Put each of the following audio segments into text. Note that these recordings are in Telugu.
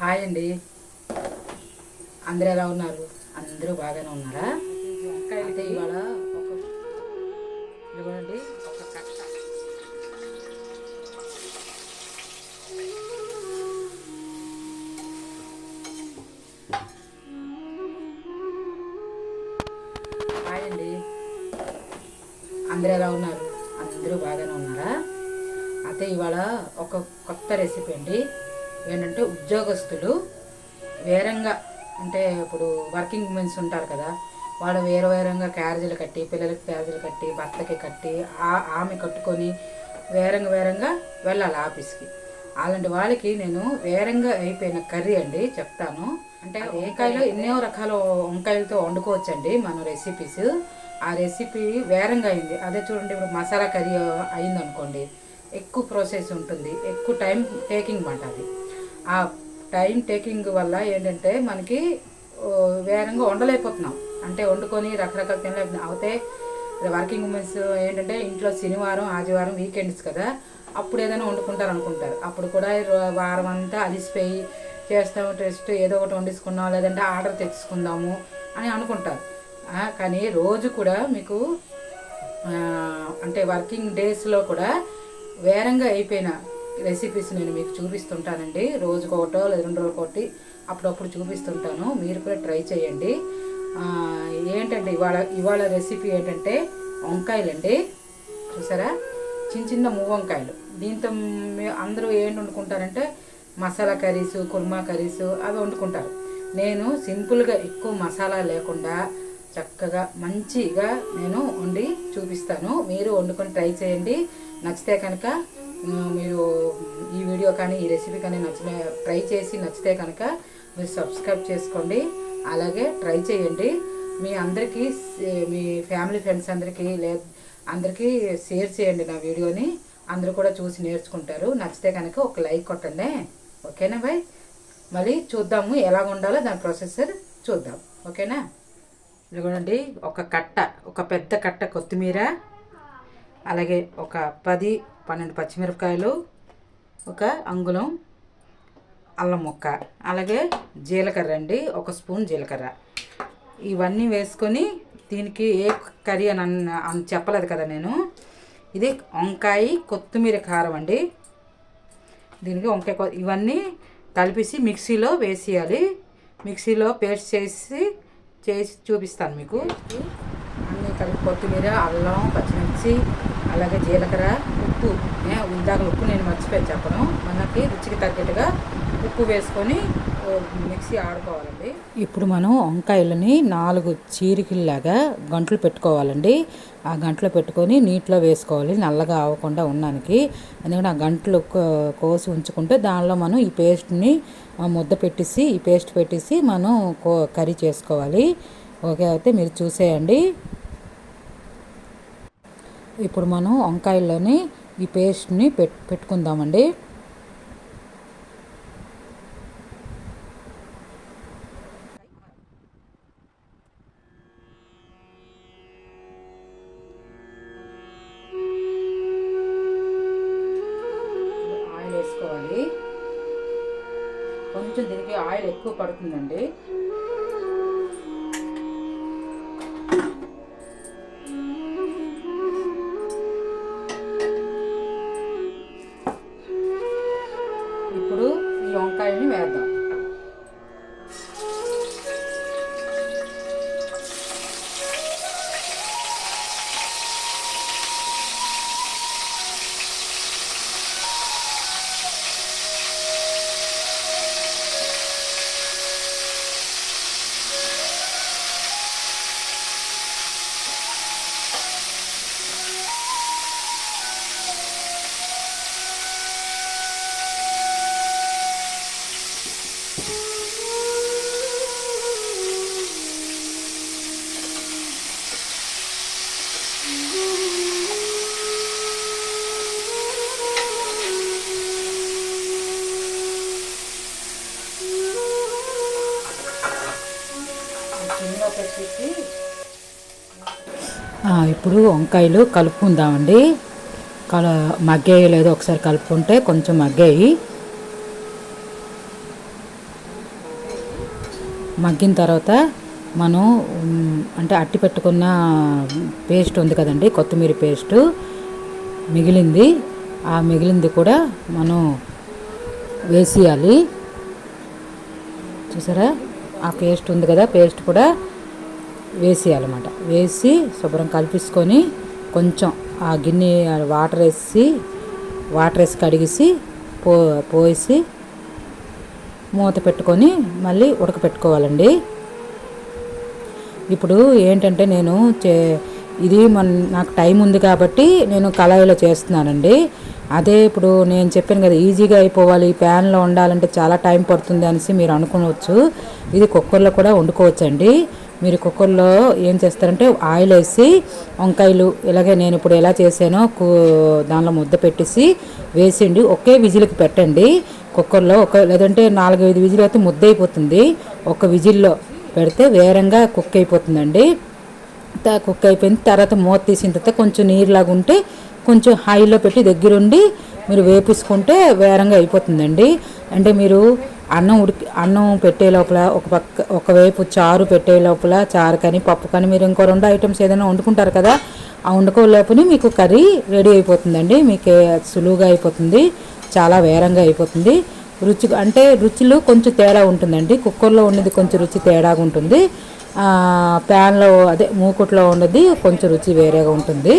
హాయ్ అండి. అందరూ ఎలా ఉన్నారు? అందరూ బాగానే ఉన్నారా? అయితే ఇవాళ ఒక ఒక కట్ట హాయ్ అండి. అందరూ ఎలా ఉన్నారు? అందరూ బాగానే ఉన్నారా? అయితే ఇవాళ ఒక కొత్త రెసిపీ అండి. ఏంటంటే ఉద్యోగస్తులు వేరంగా అంటే ఇప్పుడు వర్కింగ్ ఉమెన్స్ ఉంటారు కదా వాళ్ళు వేరే వేరంగా క్యారేజీలు కట్టి పిల్లలకి క్యారేజీలు కట్టి భర్తకి కట్టి ఆ- ఆమె కట్టుకొని వేరంగా వేరంగా వెళ్ళాలి ఆఫీస్కి. అలాంటి వాళ్ళకి నేను వేరంగా అయిపోయిన కర్రీ అండి చెప్తాను. అంటే వంకాయలు ఎన్నో రకాల వంకాయలతో వండుకోవచ్చండి మన రెసిపీస్ ఆ రెసిపీ వేరంగా అయింది. అదే చూడండి ఇప్పుడు మసాలా కర్రీ అయింది అనుకోండి ఎక్కువ ప్రాసెస్ ఉంటుంది ఎక్కువ టైం టేకింగ్ మాట అది. ఆ టైం టేకింగ్ వల్ల ఏంటంటే మనకి వేరంగా వండలేకపోతున్నాం. అంటే వండుకొని రకరకాల తినలేకపోతున్నాం అయితే వర్కింగ్ ఉమెన్స్ ఏంటంటే ఇంట్లో శనివారం ఆదివారం వీకెండ్స్ కదా అప్పుడు ఏదైనా వండుకుంటారు అనుకుంటారు అప్పుడు కూడా వారం అంతా అలిసిపోయి చేస్తాము టెస్ట్ ఏదో ఒకటి వండించుకుందాం లేదంటే ఆర్డర్ తెచ్చుకుందాము అని అనుకుంటారు. కానీ రోజు కూడా మీకు అంటే వర్కింగ్ డేస్లో కూడా వేరంగా అయిపోయిన రెసిపీస్ నేను మీకు చూపిస్తుంటానండి. రోజుకోటో ఒకటో లేదా రెండు రోజులకు ఒకటి అప్పుడప్పుడు చూపిస్తుంటాను. మీరు కూడా ట్రై చేయండి. ఏంటంటే ఇవాళ ఇవాళ రెసిపీ ఏంటంటే వంకాయలండి. చూసారా? చిన్న చిన్న మువ్వ వంకాయలు. దీంతో అందరూ ఏంటి వండుకుంటారంటే మసాలా కర్రీస్ కుర్మా కర్రీస్ అవి వండుకుంటారు. నేను సింపుల్గా ఎక్కువ మసాలా లేకుండా చక్కగా మంచిగా నేను వండి చూపిస్తాను. మీరు వండుకొని ట్రై చేయండి. నచ్చితే కనుక మీరు ఈ వీడియో కానీ ఈ రెసిపీ కానీ నచ్చిన ట్రై చేసి నచ్చితే కనుక మీరు సబ్స్క్రైబ్ చేసుకోండి. అలాగే ట్రై చేయండి. మీ అందరికీ మీ ఫ్యామిలీ ఫ్రెండ్స్ అందరికీ లే అందరికీ షేర్ చేయండి నా వీడియోని. అందరూ కూడా చూసి నేర్చుకుంటారు. నచ్చితే కనుక ఒక లైక్ కొట్టండి. ఓకేనా బాయ్? మళ్ళీ చూద్దాము ఎలా ఉండాలో దాని ప్రొసెసర్ చూద్దాం. ఓకేనా? ఇదిగోండి ఒక కట్ట ఒక పెద్ద కట్ట కొత్తిమీర అలాగే ఒక పది పన్నెండు పచ్చిమిరపకాయలు ఒక అంగుళం అల్లం ముక్క అలాగే జీలకర్ర అండి ఒక స్పూన్ జీలకర్ర. ఇవన్నీ వేసుకొని దీనికి ఏ కర్రీ అని అని చెప్పలేదు కదా నేను. ఇది వంకాయ కొత్తిమీర కారం అండి. దీనికి వంకాయ ఇవన్నీ కలిపేసి మిక్సీలో వేసేయాలి. మిక్సీలో పేస్ట్ చేసి చేసి చూపిస్తాను మీకు. అన్నీ కలిపి కొత్తిమీర అల్లం పచ్చిమిర్చి అలాగే జీలకర్ర. ఉప్పు ఇందాక ఉప్పు నేను మర్చిపోయి చెప్పడం మనకి రుచికి తగ్గట్టుగా ఉప్పు వేసుకొని మిక్సీ ఆడుకోవాలండి. ఇప్పుడు మనం వంకాయలని నాలుగు చీరికల్లాగా గంటలు పెట్టుకోవాలండి. ఆ గంటలో పెట్టుకొని నీటిలో వేసుకోవాలి. నల్లగా అవ్వకుండా ఉండడానికి. ఎందుకంటే ఆ గంటలు కోసి ఉంచుకుంటే దానిలో మనం ఈ పేస్ట్ని ఆ, ముద్ద పెట్టేసి ఈ పేస్ట్ పెట్టేసి మనం కో కర్రీ చేసుకోవాలి. ఓకే అయితే మీరు చూసేయండి. ఇప్పుడు మనం వంకాయల్లోని ఈ పేస్ట్ని పెట్ పెట్టుకుందామండి. ఆయిల్ వేసుకోవాలి. కొంచెం దీనికి ఆయిల్ ఎక్కువ పడుతుందండి. ఇప్పుడు వంకాయలు కలుపుకుందామండి. కల మగ్గాయి లేదో ఒకసారి కలుపుకుంటే కొంచెం మగ్గాయి. మగ్గిన తర్వాత మనం అంటే అట్టి పెట్టుకున్న పేస్ట్ ఉంది కదండి కొత్తిమీర పేస్ట్ మిగిలింది. ఆ మిగిలింది కూడా మనం వేసేయాలి. చూసారా? ఆ పేస్ట్ ఉంది కదా పేస్ట్ కూడా వేసేయాలన్నమాట. వేసి శుభ్రం కలిపించుకొని కొంచెం ఆ గిన్నె వాటర్ వేసి వాటర్ వేసి కడిగేసి పో పోసి మూత పెట్టుకొని మళ్ళీ ఉడకపెట్టుకోవాలండి. ఇప్పుడు ఏంటంటే నేను చే ఇది మన నాకు టైం ఉంది కాబట్టి నేను కళాయిలో చేస్తున్నానండి. అదే ఇప్పుడు నేను చెప్పాను కదా ఈజీగా అయిపోవాలి ఈ ప్యాన్లో ఉండాలంటే చాలా టైం పడుతుంది అనేసి మీరు అనుకోవచ్చు. ఇది కుక్కర్లో కూడా వండుకోవచ్చండి. మీరు కుక్కర్లో ఏం చేస్తారంటే ఆయిల్ వేసి వంకాయలు ఇలాగే నేను ఇప్పుడు ఎలా చేశానో కు- దానిలో ముద్ద పెట్టేసి వేసిండి ఒకే విజిల్కి పెట్టండి. కుక్కర్లో ఒక లేదంటే నాలుగైదు విజిల్ అయితే ముద్ద అయిపోతుంది. ఒక విజిల్లో పెడితే వేరంగా కుక్ అయిపోతుందండి. కుక్ అయిపోయిన తర్వాత మూత తీసిన తర్వాత కొంచెం నీరులాగా ఉంటే కొంచెం హైలో పెట్టి దగ్గరుండి మీరు వేపించుకుంటే వేరంగా అయిపోతుందండి. అంటే మీరు అన్నం ఉడికి అన్నం పెట్టే లోపల ఒక పక్క ఒకవైపు చారు పెట్టే లోపల చారు కానీ పప్పు కానీ మీరు ఇంకో రెండు ఐటమ్స్ ఏదైనా వండుకుంటారు కదా ఆ వండుకో లోపల మీకు కర్రీ రెడీ అయిపోతుందండి. మీకు సులువుగా అయిపోతుంది చాలా వేరంగా అయిపోతుంది. రుచి అంటే రుచులు కొంచెం తేడా ఉంటుందండి. కుక్కర్లో ఉన్నది కొంచెం రుచి తేడాగా ఉంటుంది. ప్యాన్లో అదే మూకుట్లో ఉన్నది కొంచెం రుచి వేరేగా ఉంటుంది.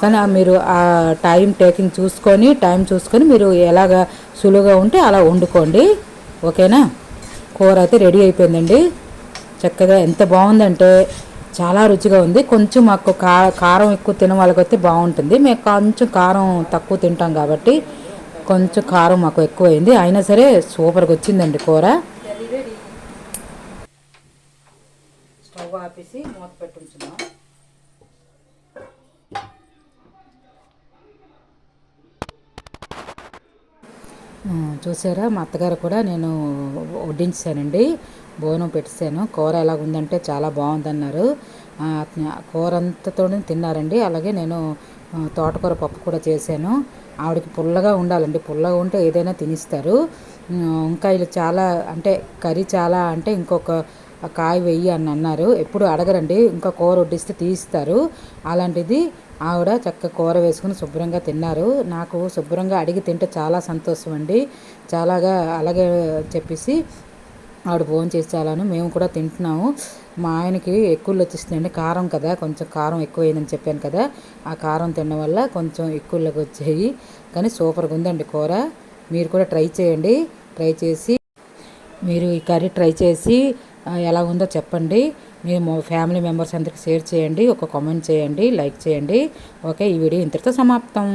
కానీ మీరు ఆ టైం టేకింగ్ చూసుకొని టైం చూసుకొని మీరు ఎలాగ సులువుగా ఉంటే అలా వండుకోండి. ఓకేనా? కూర అయితే రెడీ అయిపోయిందండి. చక్కగా ఎంత బాగుందంటే చాలా రుచిగా ఉంది. కొంచెం మాకు కారం ఎక్కువ తిన వాళ్ళకైతే బాగుంటుంది. మేము కొంచెం కారం తక్కువ తింటాం కాబట్టి కొంచెం కారం మాకు ఎక్కువైంది. అయినా సరే సూపర్గా వచ్చిందండి కూర. స్టవ్ ఆపేసి మూత పెట్టి ఉంచుదాం. చూసారా? మా అత్తగారు కూడా నేను వడ్డించానండి. బోనం పెట్టేశాను. కూర ఎలా ఉందంటే చాలా బాగుందన్నారు. కూర అంతతో తిన్నారండి. అలాగే నేను తోటకూర పప్పు కూడా చేశాను. ఆవిడకి పుల్లగా ఉండాలండి. పుల్లగా ఉంటే ఏదైనా తినిస్తారు. ఇంకా వంకాయలు చాలా అంటే కర్రీ చాలా అంటే ఇంకొక కాయ వెయ్యి అని అన్నారు. ఎప్పుడు అడగరండి ఇంకా కూర వడ్డిస్తే తీస్తారు అలాంటిది ఆవిడ చక్క కూర వేసుకుని శుభ్రంగా తిన్నారు. నాకు శుభ్రంగా అడిగి తింటే చాలా సంతోషం అండి. చాలాగా అలాగే చెప్పేసి ఆవిడ భోజనం చేసి చాలాను మేము కూడా తింటున్నాము. మా ఆయనకి ఎక్కువలు వచ్చేస్తుందండి కారం కదా కొంచెం కారం ఎక్కువైందని చెప్పాను కదా ఆ కారం తినడం వల్ల కొంచెం ఎక్కువలోకి వచ్చాయి. కానీ సూపర్గా ఉందండి కూర. మీరు కూడా ట్రై చేయండి ట్రై చేసి మీరు ఈ కర్రీ ట్రై చేసి ఎలా ఉందో చెప్పండి. మేము ఫ్యామిలీ మెంబర్స్ అందరికి షేర్ చేయండి. ఒక కామెంట్ చేయండి. లైక్ చేయండి. ఓకే ఈ వీడియో ఇంతటితో సమాప్తం.